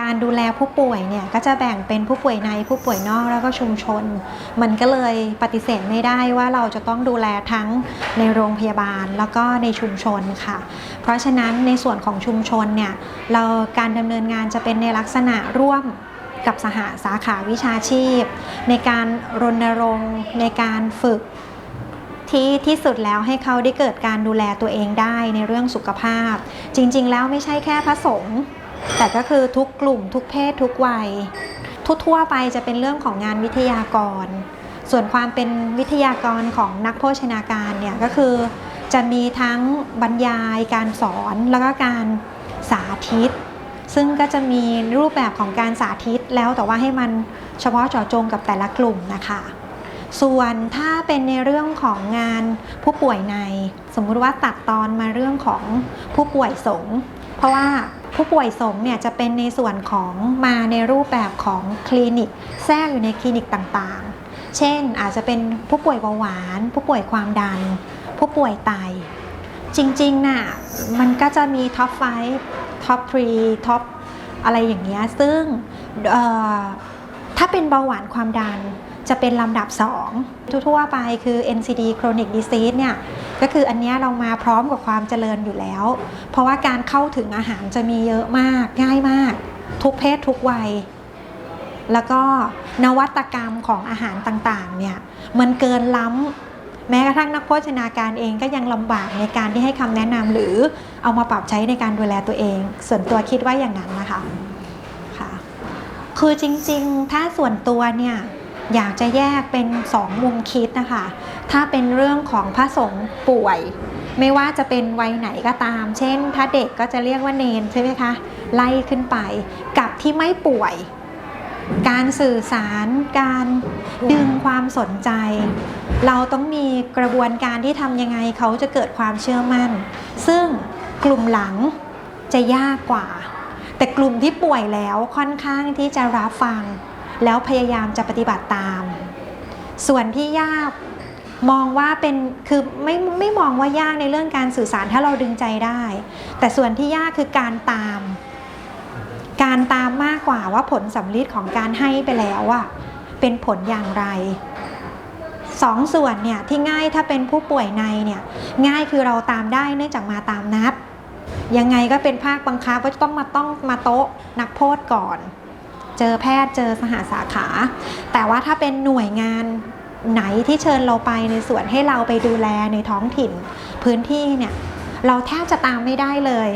การดูแลผู้ป่วยเนี่ยก็จะแบ่งเป็นผู้ป่วยในผู้ป่วยนอกแล้วก็ชุมชน มันก็เลยปฏิเสธไม่ได้ว่าเราจะต้องดูแลทั้งในโรงพยาบาลแล้วก็ในชุมชนค่ะ เพราะฉะนั้นในส่วนของชุมชนเนี่ยเราการดำเนินงานจะเป็นในลักษณะร่วมกับสหสาขาวิชาชีพ ในการรณรงค์ในการฝึกที่ที่สุดแล้วให้เขาได้เกิดการดูแลตัวเองได้ในเรื่องสุขภาพ จริง ๆ แล้วไม่ใช่แค่พระสงฆ์ แต่ก็คือทุกกลุ่มทุกเพศทุกวัย ทั่วไปจะเป็นเรื่องของงานวิทยากร ส่วนความเป็นวิทยากรของนักโภชนาการเนี่ยก็คือจะมีทั้งบรรยายการสอนแล้วก็การสาธิต ซึ่งก็จะมีรูปแบบของการสาธิตแล้วแต่ว่าให้มันเฉพาะเจาะจงกับแต่ละกลุ่มนะคะ ส่วนถ้าเป็นในเรื่องของงานผู้ป่วยใน สมมุติว่าตัดตอนมาเรื่องของผู้ป่วยสงฆ์เพราะว่า ผู้ป่วยสงฆ์เนี่ยจะเป็นในส่วนของมาในรูปแบบของคลินิกแทรกอยู่ในคลินิกต่างๆ เช่นอาจจะเป็นผู้ป่วยเบาหวาน ผู้ป่วยความดัน ผู้ป่วยไต จริงๆน่ะมันก็จะมีท็อปไฟท็อปทรีท็อปอะไรอย่างเงี้ยซึ่งถ้าเป็นเบาหวานความดัน จะเป็นลำดับ 2 ทั่วๆไปคือ NCD chronic disease เนี่ยก็คืออันนี้เรามาพร้อมกับความเจริญอยู่แล้ว เพราะว่าการเข้าถึงอาหารจะมีเยอะมากง่ายมาก ทุกเพศทุกวัย แล้วก็นวัตกรรมของอาหารต่างๆเนี่ยมันเกินล้ำแม้กระทั่งนักโภชนาการเองก็ยังลำบากในการที่ให้คำแนะนำหรือเอามาปรับใช้ในการดูแลตัวเอง ส่วนตัวคิดว่าอย่างนั้นนะคะค่ะคือจริงๆ ถ้าส่วนตัวเนี่ย อยากจะแยกเป็นสองมุมคิดนะคะ ถ้าเป็นเรื่องของพระสงฆ์ป่วย ไม่ว่าจะเป็นวัยไหนก็ตาม เช่น ถ้าเด็กก็จะเรียกว่าเนนใช่ไหมคะ ไล่ขึ้นไป กับที่ไม่ป่วย การสื่อสาร การดึงความสนใจ เราต้องมีกระบวนการที่ทำยังไงเขาจะเกิดความเชื่อมั่น ซึ่งกลุ่มหลังจะยากกว่า แต่กลุ่มที่ป่วยแล้วค่อนข้างที่จะรับฟัง แล้วพยายามจะปฏิบัติตาม ส่วนที่ยากมองว่าเป็นคือไม่ไม่มองว่ายากในเรื่องการสื่อสารถ้าเราดึงใจได้ แต่ส่วนที่ยากคือการตาม การตามมากกว่าว่าผลสำลิดของการให้ไปแล้วอะเป็นผลอย่างไรสองส่วนเนี่ยที่ง่ายถ้าเป็นผู้ป่วยในเนี่ยง่ายคือเราตามได้เนื่องจากมาตามนัดยังไงก็เป็นภาคบังคับว่าต้องมาต้องมาโต๊ะนักโทษก่อน เจอแพทย์เจอสหสาขา แต่ว่าถ้าเป็นหน่วยงานไหนที่เชิญเราไปในส่วนให้เราไปดูแลในท้องถิ่น พื้นที่เนี่ยเราแทบจะตามไม่ได้เลย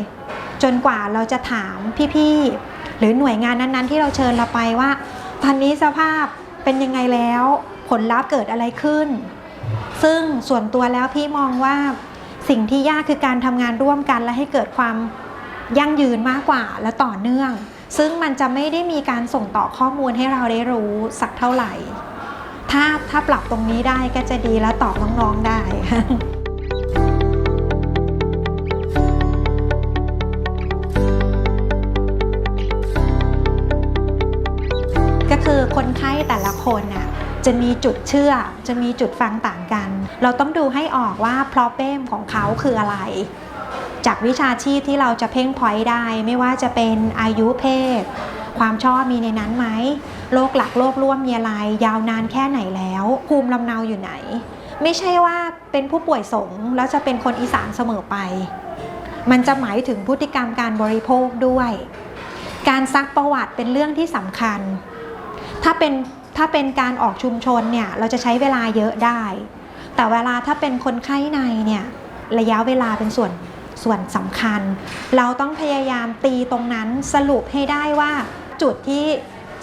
จนกว่าเราจะถามพี่ๆหรือหน่วยงานนั้นๆ ที่เราเชิญเราไปว่าตอนนี้สภาพเป็นยังไงแล้ว ผลลัพธ์เกิดอะไรขึ้น ซึ่งส่วนตัวแล้วพี่มองว่าสิ่งที่ยากคือการทำงานร่วมกันและให้เกิดความยั่งยืนมากกว่าและต่อเนื่อง ซึ่งมันจะไม่ได้มีการส่งต่อข้อมูลให้เราได้รู้สักเท่าไหร่ ถ้าถ้าปรับตรงนี้ได้ก็จะดีและตอบน้องๆได้ก็คือคนไข้แต่ละคนน่ะจะมีจุดเชื่อ จะมีจุดฟังต่างกัน เราต้องดูให้ออกว่า problem ของเขาคืออะไร จากวิชาชีพที่เราจะเพ่งพอยได้ ไม่ว่าจะเป็นอายุเพศ ความชอบมีในนั้นไหมโรคหลักโรคร่วมมีอะไรยาวนานแค่ไหนแล้ว ภูมิลำเนาอยู่ไหน ไม่ใช่ว่าเป็นผู้ป่วยสงแล้วจะเป็นคนอีสานเสมอไป มันจะหมายถึงพฤติกรรมการบริโภคด้วย การซักประวัติเป็นเรื่องที่สำคัญ ถ้าเป็นถ้าเป็นการออกชุมชนเนี่ยเราจะใช้เวลาเยอะได้ แต่เวลาถ้าเป็นคนไข้ในเนี่ยระยะเวลาเป็นส่วน ส่วนสำคัญ เราต้องพยายามตีตรงนั้นสรุปให้ได้ว่าจุดที่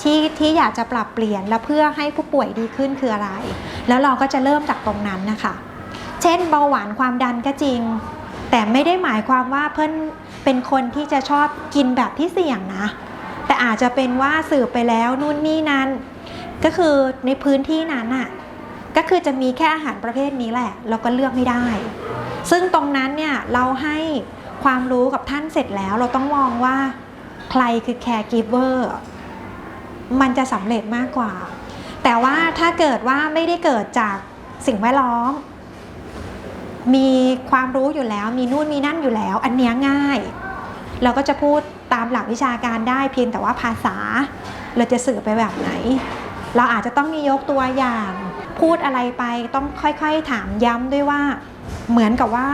ที่ที่อยากจะปรับเปลี่ยนและเพื่อให้ผู้ป่วยดีขึ้นคืออะไร แล้วเราก็จะเริ่มจากตรงนั้นนะคะ เช่นเบาหวานความดันก็จริง แต่ไม่ได้หมายความว่าเพื่อนเป็นคนที่จะชอบกินแบบที่เสี่ยงนะ แต่อาจจะเป็นว่าสืบไปแล้วนู่นนี่นั้น ก็คือในพื้นที่นั้นน่ะก็คือจะมีแค่อาหารประเภทนี้แหละ เราก็เลือกไม่ได้ ซึ่งตรงนั้นเนี่ยเราให้ความรู้กับท่านเสร็จแล้ว เราต้องมองว่าใครคือแคร์กิฟเวอร์มันจะสำเร็จมากกว่า แต่ว่าถ้าเกิดว่าไม่ได้เกิดจากสิ่งแวดล้อม มีความรู้อยู่แล้ว มีนู่นมีนั่นอยู่แล้ว อันเนี้ยง่าย เราก็จะพูดตามหลักวิชาการได้เพียงแต่ว่าภาษา เราจะสื่อไปแบบไหน เราอาจจะต้องมียกตัวอย่าง พูดอะไรไปต้องค่อยๆ ถามย้ำด้วยว่า เหมือนกับว่า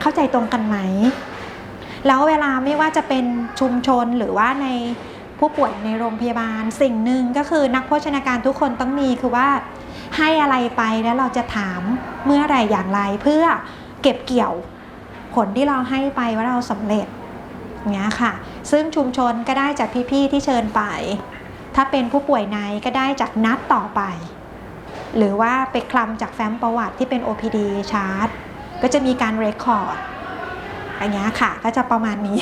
เข้าใจตรงกันไหม แล้วเวลาไม่ว่าจะเป็นชุมชนหรือว่าในผู้ป่วยในโรงพยาบาล สิ่งหนึ่งก็คือนักโภชนาการทุกคนต้องมีคือว่าให้อะไรไปแล้วเราจะถามเมื่อไรอย่างไรเพื่อเก็บเกี่ยวผลที่เราให้ไปว่าเราสำเร็จอย่างเงี้ยค่ะ ซึ่งชุมชนก็ได้จากพี่ๆที่เชิญไป ถ้าเป็นผู้ป่วยในก็ได้จากนัดต่อไป หรือว่าไปคลำจากแฟ้มประวัติที่เป็น OPD ชาร์ตก็จะมีการเรคคอร์ดอย่างเงี้ยค่ะ ก็จะประมาณนี้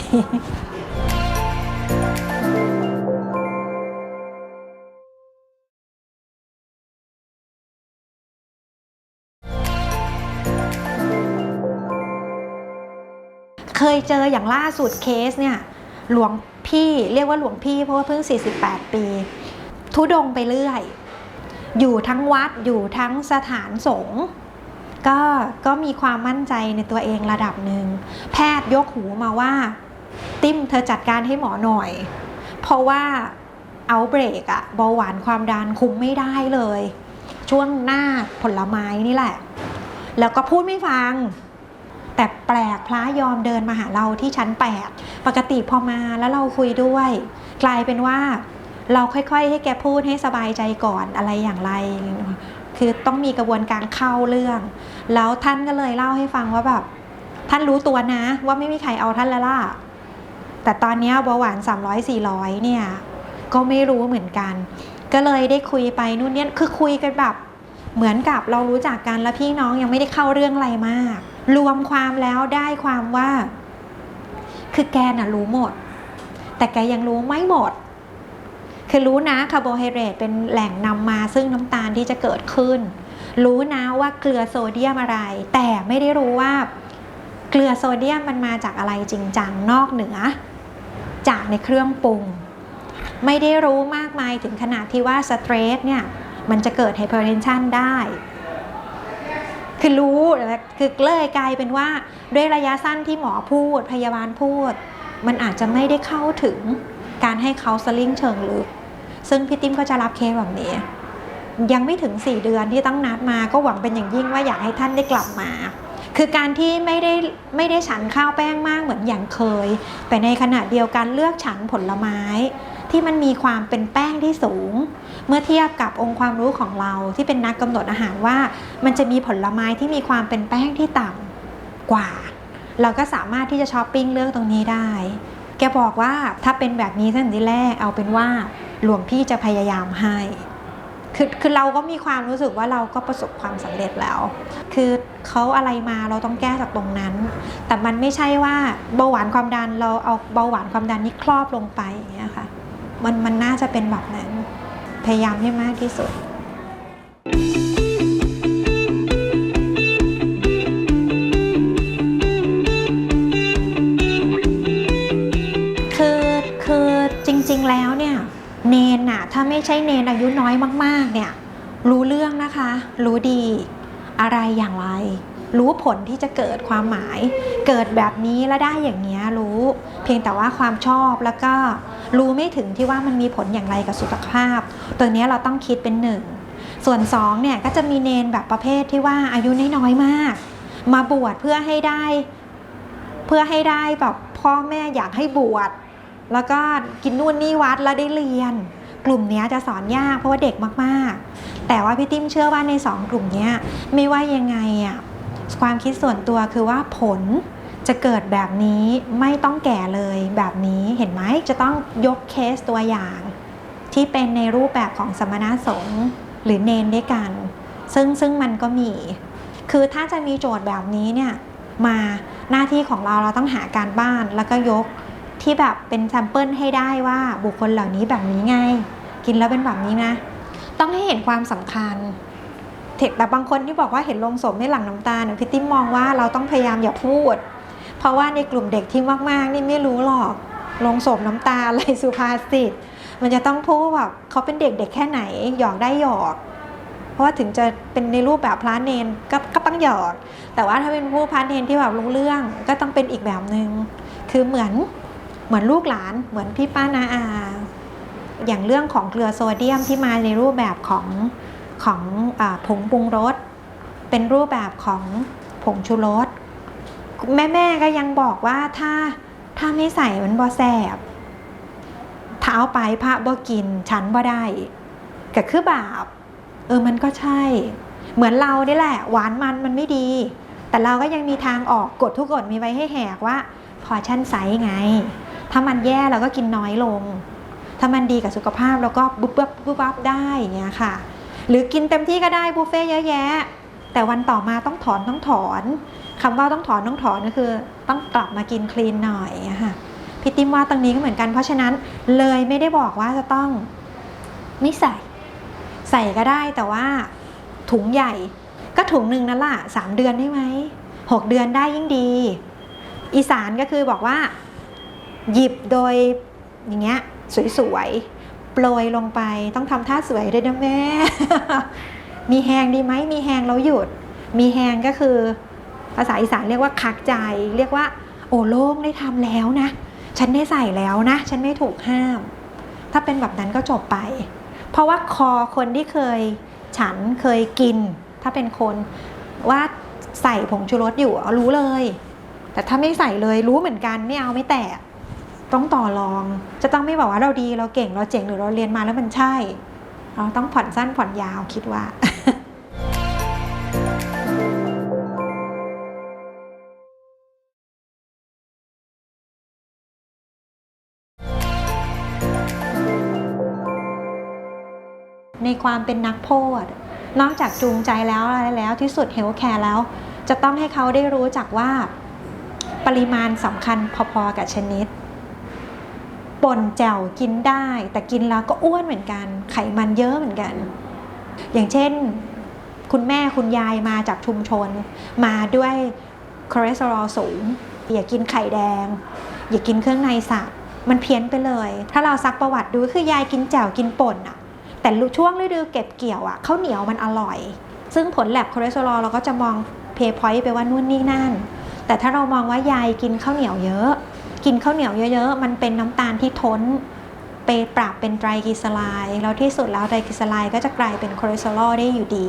เคยเจออย่างล่าสุดเคสเนี่ยหลวงพี่เรียกว่าหลวงพี่เพราะว่าเพิ่ง 48 ปี ทุดงไปเรื่อย อยู่ทั้งวัดอยู่ทั้งสถานสงฆ์ก็ก็มีความมั่นใจในตัวเองระดับหนึ่ง แพทย์ยกหูมาว่า ติ้มเธอจัดการให้หมอหน่อย เพราะว่าเอาเบรกอะเบาหวานความดันคุมไม่ได้เลย ช่วงหน้าผลไม้นี่แหละ แล้วก็พูดไม่ฟัง แต่แปลกพระยอมเดินมาหาเราที่ชั้น 8 ปกติพอมาแล้วเราคุยด้วย กลายเป็นว่า เราค่อยๆ ให้แกพูดให้สบายใจก่อนอะไรอย่างไร คือต้องมีกระบวนการเข้าเรื่อง แล้วท่านก็เลยเล่าให้ฟังว่าแบบท่านรู้ตัวนะ ว่าไม่มีใครเอาท่านแล้วล่ะ แต่ตอนนี้เบาหวาน 300 400 เนี่ย ก็ไม่รู้เหมือนกัน ก็เลยได้คุยไปนู่นเนี่ยคือคุยกันแบบเหมือนกับเรารู้จักกันแล้วพี่น้องยังไม่ได้เข้าเรื่องอะไรมาก รวมความแล้วได้ความว่า คือแกน่ะรู้หมด แต่แกยังรู้ไม่หมด คือรู้นะคาร์โบไฮเดรตเป็นแหล่งนำมาซึ่งน้ำตาลที่จะเกิดขึ้น รู้นะว่าเกลือโซเดียมอะไร แต่ไม่ได้รู้ว่าเกลือโซเดียมมันมาจากอะไรจริงจังนอกเหนือ จากในเครื่องปรุง ไม่ได้รู้มากมายถึงขนาดที่ว่าสเตรสเนี่ยมันจะเกิดไฮเปอร์เทนชันได้ คือรู้แต่คือเลยกลายเป็นว่าด้วยระยะสั้นที่หมอพูดพยาบาลพูด มันอาจจะไม่ได้เข้าถึง การให้เขาสลิงเชิงลึก ซึ่งพี่ติ้มก็จะรับเคสแบบนี้ ยังไม่ถึง 4 เดือนที่ต้องนัดมาก็หวังเป็นอย่างยิ่งว่าอยากให้ท่านได้กลับมา คือการที่ไม่ได้ไม่ได้ฉันข้าวแป้งมากเหมือนอย่างเคย แต่ในขณะเดียวกันเลือกฉันผลไม้ ที่มันมีความเป็นแป้งที่สูง เมื่อเทียบกับองค์ความรู้ของเราที่เป็นนักกำหนดอาหารว่า มันจะมีผลไม้ที่มีความเป็นแป้งที่ต่ำกว่า เราก็สามารถที่จะช้อปปิ้งเรื่องตรงนี้ได้ แกบอกว่าถ้าเป็นแบบนี้ตั้งแต่ที่แรกเอาเป็นว่าหลวงพี่จะพยายามให้คือคือเราก็มีความรู้สึกว่าเราก็ประสบความสำเร็จแล้ว คือเขาอะไรมาเราต้องแก้จากตรงนั้น แต่มันไม่ใช่ว่าเบาหวานความดันเราเอาเบาหวานความดันนี้ครอบลงไปอย่างเงี้ยค่ะ มันมันน่าจะเป็นแบบนั้น พยายามให้มากที่สุด ริงๆแล้วเนี่ยเนนน่ะถ้าไม่ใช่เนนอายุน้อยมากๆเนี่ยรู้เรื่องนะคะ รู้ดีอะไรอย่างไร รู้ผลที่จะเกิดความหมาย เกิดแบบนี้แล้วได้อย่างเนี้ยรู้ เพียงแต่ว่าความชอบแล้วก็รู้ไม่ถึงที่ว่ามันมีผลอย่างไรกับสุขภาพ ตัวนี้เราต้องคิดเป็นหนึ่งส่วนสองเนี่ยก็จะมีเนนแบบประเภทที่ว่าอายุน้อยๆมาก มาบวชเพื่อให้ได้ เพื่อให้ได้แบบพ่อแม่อยากให้บวช แล้วก็กินนู่นนี่วัดแล้วได้เรียน กลุ่มนี้จะสอนยากเพราะว่าเด็กมากๆ แต่ว่าพี่ติ้มเชื่อว่าในสองกลุ่มนี้ไม่ว่ายังไงอะความคิดส่วนตัวคือว่าผลจะเกิดแบบนี้ไม่ต้องแก่เลยแบบนี้เห็นไหมจะต้องยกเคสตัวอย่าง ที่เป็นในรูปแบบของสมณสงฆ์หรือเนนด้วยกัน ซึ่งซึ่งมันก็มี คือถ้าจะมีโจทย์แบบนี้เนี่ยมาหน้าที่ของเราเราต้องหาการบ้านแล้วก็ยก ที่แบบเป็นแซมเปิลให้ได้ว่าบุคคลเหล่านี้แบบนี้ไง กินแล้วเป็นแบบนี้นะ ต้องให้เห็นความสำคัญเทคแต่บางคนที่บอกว่าเห็นลงศพไม่หลั่งน้ำตาเนี่ยพี่ติ้มมองว่าเราต้องพยายามอย่าพูด เพราะว่าในกลุ่มเด็กที่มากๆนี่ไม่รู้หรอกลงศพน้ำตาอะไรสุภาษิตมันจะต้องพูดแบบเขาเป็นเด็กเด็กแค่ไหนหยอกได้หยอก เพราะว่าถึงจะเป็นในรูปแบบพระเนนก็ก็ต้องหยอก แต่ว่าถ้าเป็นผู้พระเนนที่แบบรู้เรื่องก็ต้องเป็นอีกแบบหนึง่งคือเหมือน เหมือนลูกหลานเหมือนพี่ป้านาอา อย่างเรื่องของเกลือโซเดียมที่มาในรูปแบบของของอผงปรุงรสเป็นรูปแบบของผงชูรสแม่แม่ก็ยังบอกว่าถ้าถ้าไม่ใส่มันบ่แสบเท้าไปพระบ่กินฉันบ่ได้ก็คือบาปเออมันก็ใช่ เหมือนเรานี่แหละ หวานมันมันไม่ดี แต่เราก็ยังมีทางออกกฎทุกกฎมีไว้ให้แหกว่า พอชั่นไซส์ไง ถ้ามันแย่เราก็กินน้อยลง ถ้ามันดีกับสุขภาพเราก็บุ๊บบุ๊บบุ๊บบับได้อย่างเงี้ยค่ะ หรือกินเต็มที่ก็ได้บุฟเฟ่เยอะแยะ แต่วันต่อมาต้องถอนต้องถอนคำว่าต้องถอนต้องถอนก็คือ ต้องกลับมากินคลีนหน่อยค่ะพี่ติมว่าตรงนี้ก็เหมือนกัน เพราะฉะนั้นเลยไม่ได้บอกว่าจะต้องไม่ใส่ ใส่ก็ได้แต่ว่าถุงใหญ่ก็ถุงหนึ่งนั่นแหละสามเดือนได้ไหมหกเดือนได้ยิ่งดี อีสานก็คือบอกว่า หยิบโดยอย่างเงี้ยสวยๆ โปรยลงไปต้องทำท่าสวยด้วยนะแม่ มีแหงดีไหมมีแหงแล้วหยุด มีแหงก็คือ ภาษาอีสานเรียกว่าคักใจ เรียกว่า โอ้โล่งได้ทำแล้วนะ ฉันได้ใส่แล้วนะ ฉันไม่ถูกห้าม ถ้าเป็นแบบนั้นก็จบไป เพราะว่าคอคนที่เคยฉันเคยกิน ถ้าเป็นคนว่าใส่ผงชูรสอยู่เอารู้เลย แต่ถ้าไม่ใส่เลยรู้เหมือนกันไม่เอาไม่แตะ ต้องต่อรอง จะต้องไม่บอกว่าเราดีเราเก่งเราเจ๋งหรือเราเรียนมาแล้วมันใช่ เราต้องผ่อนสั้นผ่อนยาวคิดว่าในความเป็นนักโทษนอกจากจูงใจแล้วอะไรแล้วที่สุดเฮลแคร์แล้ว จะต้องให้เขาได้รู้จักว่า ปริมาณสำคัญพอๆกับชนิด ป่นแจ่วกินได้ แต่กินแล้วก็อ้วนเหมือนกัน ไขมันเยอะเหมือนกัน อย่างเช่นคุณแม่คุณยายมาจากชุมชน มาด้วยคอเลสเตอรอลสูง อย่ากินไข่แดง อย่ากินเครื่องในสัตว์มันเพี้ยนไปเลย ถ้าเราซักประวัติดูคือยายกินแจ่วกินป่นอะแต่ช่วงฤดูเก็บเกี่ยวอะข้าวเหนียวมันอร่อย ซึ่งผลแลบคอเลสเตอรอลเราก็จะมองเพย์พอยต์ไปว่านู่นนี่นั่น แต่ถ้าเรามองว่ายายกินข้าวเหนียวเยอะ กินข้าวเหนียวเยอะๆ มันเป็นน้ำตาลที่ท้นไปปรับเป็นไตรกลีเซอไรด์แล้วที่สุดแล้วไตรกลีเซอไรด์ก็จะกลายเป็นคอเลสเตอรอลได้อยู่ดี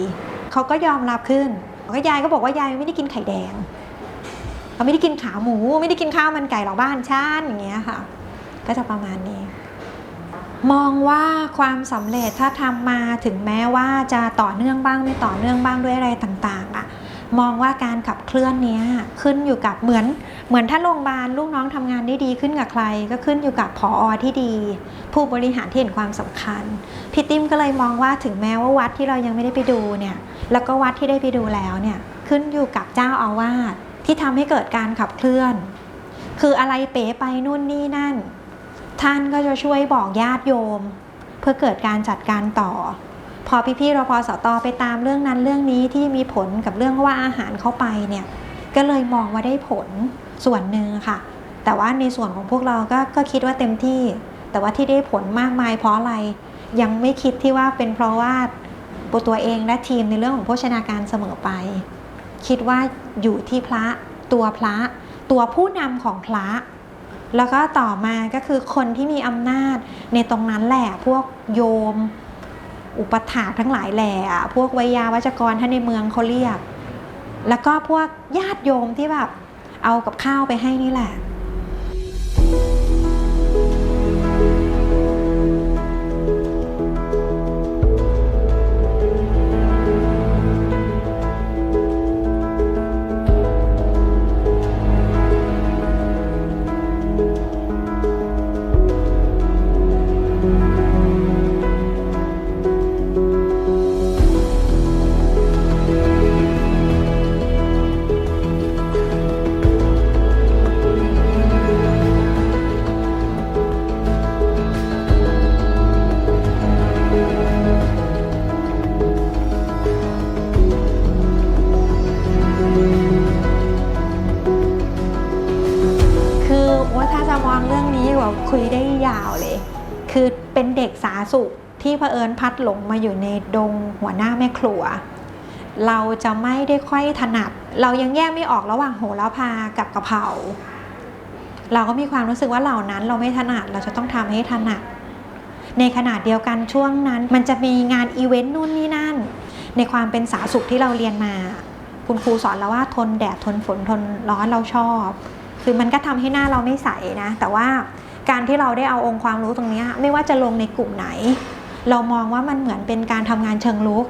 เขาก็ยอมรับขึ้นก็ยายก็บอกว่ายายไม่ได้กินไข่แดงเราไม่ได้กินขาหมู ไม่ได้กินข้าวมันไก่หรอกบ้านชาติอย่างเงี้ยค่ะ ก็จะประมาณนี้ มองว่าความสำเร็จถ้าทำมาถึงแม้ว่าจะต่อเนื่องบ้างไม่ต่อเนื่องบ้างด้วยอะไรต่าง ๆอะ มองว่าการขับเคลื่อนนี้ขึ้นอยู่กับเหมือน เหมือนถ้าโรงพยาบาลลูกน้องทำงานได้ดีขึ้นกับใคร ก็ขึ้นอยู่กับผออที่ดี ผู้บริหารที่เห็นความสำคัญพี่ติ้มก็เลยมองว่าถึงแม้ว่าวัดที่เรายังไม่ได้ไปดูเนี่ยแล้วก็วัดที่ได้ไปดูแล้วเนี่ยขึ้นอยู่กับเจ้าอาวาสที่ทำให้เกิดการขับเคลื่อน คืออะไรเป๋ไปนู่นนี่นั่น ท่านก็จะช่วยบอกญาติโยม เพื่อเกิดการจัดการต่อ พอพี่ๆรพสตไปตามเรื่องนั้นเรื่องนี้ที่มีผลกับเรื่องว่าอาหารเข้าไปเนี่ยก็เลยมองว่าได้ผลส่วนหนึ่งค่ะ แต่ว่าในส่วนของพวกเราก็ก็คิดว่าเต็มที่ แต่ว่าที่ได้ผลมากมายเพราะอะไร ยังไม่คิดที่ว่าเป็นเพราะว่าตัวเองและทีมในเรื่องของโภชนาการเสมอไป คิดว่าอยู่ที่พระตัวพระ ตัวผู้นำของพระ แล้วก็ต่อมาก็คือคนที่มีอำนาจในตรงนั้นแหละพวกโยม อุปถากทั้งหลายแหล่พวกไวยาวัจกรท่านในเมืองเขาเรียก แล้วก็พวกญาติโยมที่แบบเอากับข้าวไปให้นี่แหละ เลย คือเป็นเด็กสาสุขที่เผอิญพัดหลงมาอยู่ในดงหัวหน้าแม่ครัว เราจะไม่ได้ค่อยถนัด เรายังแยกไม่ออกระหว่างโหระพากับกะเพราเราก็มีความรู้สึกว่าเหล่านั้นเราไม่ถนัดเราจะต้องทำให้ถนัดในขณะเดียวกันช่วงนั้น มันจะมีงานอีเวนต์นู่นนี่นั่น ในความเป็นสาสุขที่เราเรียนมา คุณครูสอนเราว่าทนแดดทนฝนทนร้อนเราชอบ คือมันก็ทำให้หน้าเราไม่ใสนะ แต่ว่า การที่เราได้เอาองค์ความรู้ตรงนี้ไม่ว่าจะลงในกลุ่มไหน เรามองว่ามันเหมือนเป็นการทำงานเชิงลุก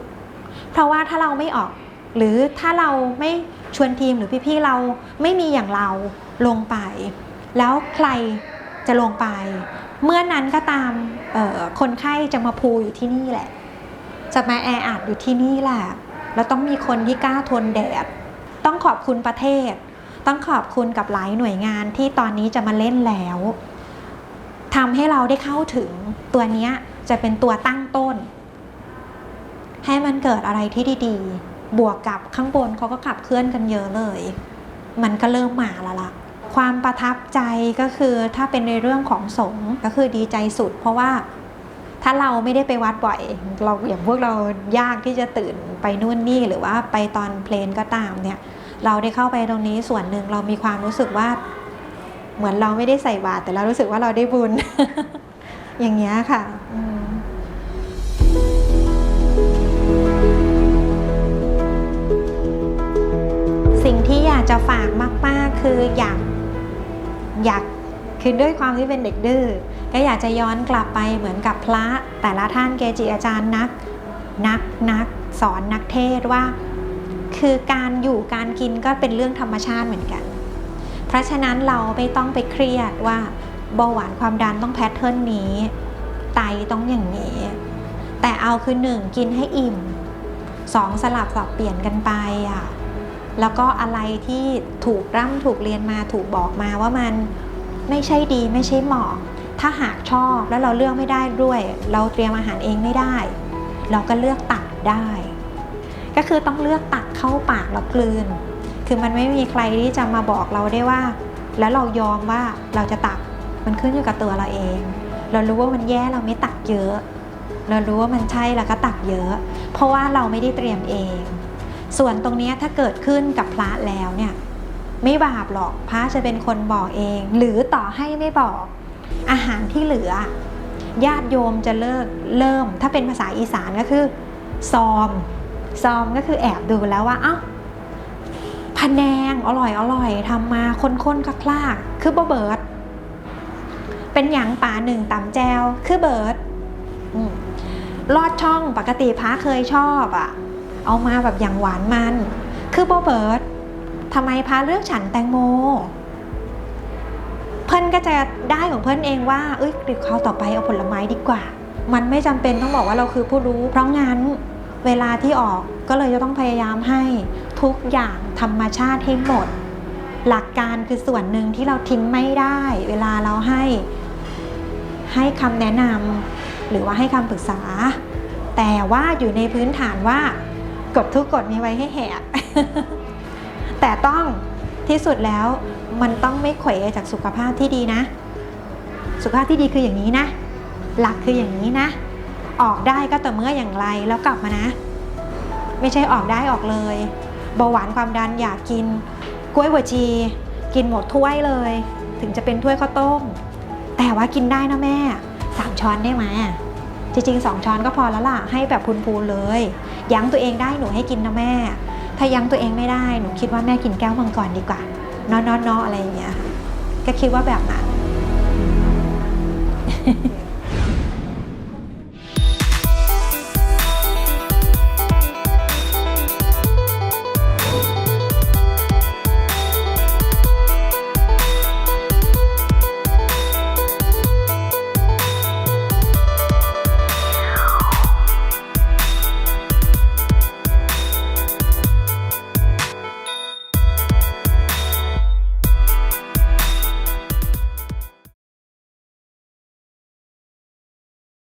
เพราะว่าถ้าเราไม่ออก หรือถ้าเราไม่ชวนทีมหรือพี่ๆเราไม่มีอย่างเราลงไป แล้วใครจะลงไป เมื่อนั้นก็ตามคนไข้จะมาพูอยู่ที่นี่แหละ จะมาแออัดอยู่ที่นี่แหละแล้วต้องมีคนที่กล้าทนแดด ต้องขอบคุณประเทศ ต้องขอบคุณกับหลายหน่วยงานที่ตอนนี้จะมาเล่นแล้ว ทำให้เราได้เข้าถึงตัวนี้จะเป็นตัวตั้งต้น ให้มันเกิดอะไรที่ดีๆ บวกกับข้างบนเขาก็ขับเคลื่อนกันเยอะเลย มันก็เริ่มมาแล้วล่ะความประทับใจก็คือถ้าเป็นในเรื่องของสงก็คือดีใจสุด เพราะว่าถ้าเราไม่ได้ไปวัดบ่อย เราอย่างพวกเรายากที่จะตื่นไปนู่นนี่หรือว่าไปตอนเพลนก็ตามเนี่ย เราได้เข้าไปตรงนี้ส่วนหนึ่งเรามีความรู้สึกว่า เหมือนเราไม่ได้ใส่บาตรแต่เรารู้สึกว่าเราได้บุญ อย่างเงี้ยค่ะสิ่งที่อยากจะฝากมาก ๆ คืออยากอยากคือด้วยความที่เป็นเด็กดื้อก็อยากจะย้อนกลับไปเหมือนกับพระ แต่ละท่านเกจิอาจารย์นักนักนักสอนนักเทศว่า คือการอยู่การกินก็เป็นเรื่องธรรมชาติเหมือนกัน เพราะฉะนั้นเราไม่ต้องไปเครียดว่าเบาหวานความดันต้องแพทเทิร์นนี้ไตต้องอย่างนี้ แต่เอาคือหนึ่งกินให้อิ่มสองสลับสับเปลี่ยนกันไปอะแล้วก็อะไรที่ถูกร่ำถูกเรียนมาถูกบอกมาว่ามันไม่ใช่ดีไม่ใช่เหมาะ ถ้าหากชอบแล้วเราเลือกไม่ได้ด้วย เราเตรียมอาหารเองไม่ได้ เราก็เลือกตักได้ ก็คือต้องเลือกตักเข้าปากแล้วกลืน คือมันไม่มีใครที่จะมาบอกเราได้ว่า แล้วเรายอมว่าเราจะตักมันขึ้นอยู่กับตัวเราเอง เรารู้ว่ามันแย่เราไม่ตักเยอะ เรารู้ว่ามันใช่แล้วก็ตักเยอะ เพราะว่าเราไม่ได้เตรียมเอง ส่วนตรงนี้ถ้าเกิดขึ้นกับพระแล้วเนี่ยไม่บาปหรอกพระจะเป็นคนบอกเอง หรือต่อให้ไม่บอก อาหารที่เหลือ ญาติโยมจะเลิกเริ่ม ถ้าเป็นภาษาอีสานก็คือ ซอม ซอมก็คือแอบดูแล้วว่าเอ้า พะแนงอร่อยอร่อยทำมาค้นๆคลากๆคือบ่เบิร์ดเป็นหยังป่าหนึ่งตำแจวคือเบิร์ดลอดช่องปกติพระเคยชอบอะ่ะ เอามาแบบอย่างหวานมัน คือโบเบิร์ตทำไมพาเลือกฉันแตงโม เพิ่นก็จะได้ของเพิ่นเองว่า เอ้ยเดี๋ยวเขาต่อไปเอาผลไม้ดีกว่า มันไม่จำเป็นต้องบอกว่าเราคือผู้รู้ เพราะงั้นเวลาที่ออกก็เลยจะต้องพยายามให้ ทุกอย่างธรรมชาติให้หมด หลักการคือส่วนหนึ่งที่เราทิ้งไม่ได้ เวลาเราให้ให้คำแนะนำหรือว่าให้คำปรึกษา แต่ว่าอยู่ในพื้นฐานว่ากฎทุกกฎมีไว้ให้แหกแต่ต้องที่สุดแล้วมันต้องไม่เขวจากสุขภาพที่ดีนะ สุขภาพที่ดีคืออย่างนี้นะ หลักคืออย่างนี้นะ ออกได้ก็แต่เมื่ออย่างไรแล้วกลับมานะ ไม่ใช่ออกได้ออกเลย เบาหวานความดันอยากกินกล้วยหัวชี กินหมดถ้วยเลย ถึงจะเป็นถ้วยข้าวต้ม แต่ว่ากินได้นะแม่สามช้อนได้ไหมจริงๆสองช้อนก็พอแล้วล่ะให้แบบพูนๆเลย ยั้งตัวเองได้หนูให้กินนะแม่ ถ้ายั้งตัวเองไม่ได้หนูคิดว่าแม่กินแก้วมังกรดีกว่านอนอะเนอะไรอย่างเงี้ยก็คิดว่าแบบนั้น